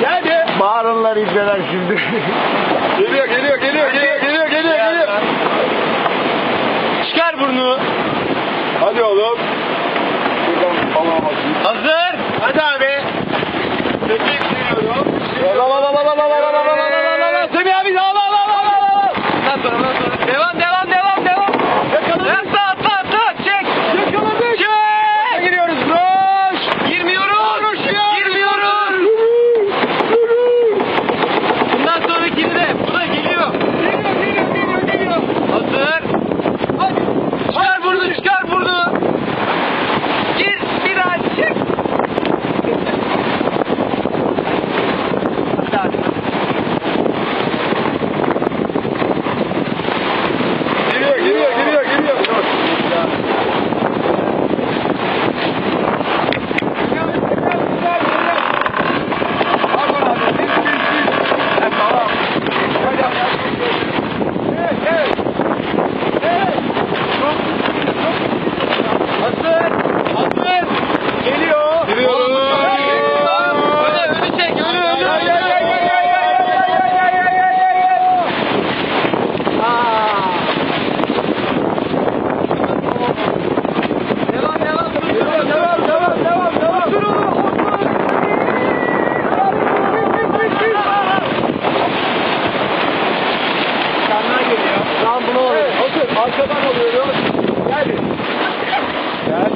Geldi. Bağırınlar izleler şimdi. geliyor, geliyor, geliyor, geliyor, geliyor, geliyor, geliyor. Çıkar burnu. Hadi oğlum. Hazır. Hadi abi.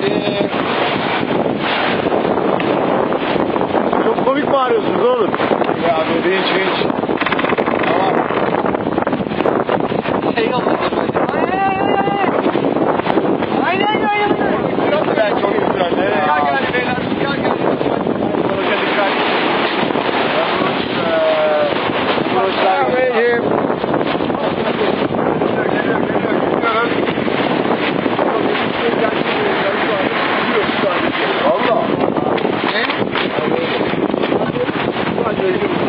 Ee... Çok komik bağırıyorsunuz oğlum. Ya abi hiç hiç. Thank you.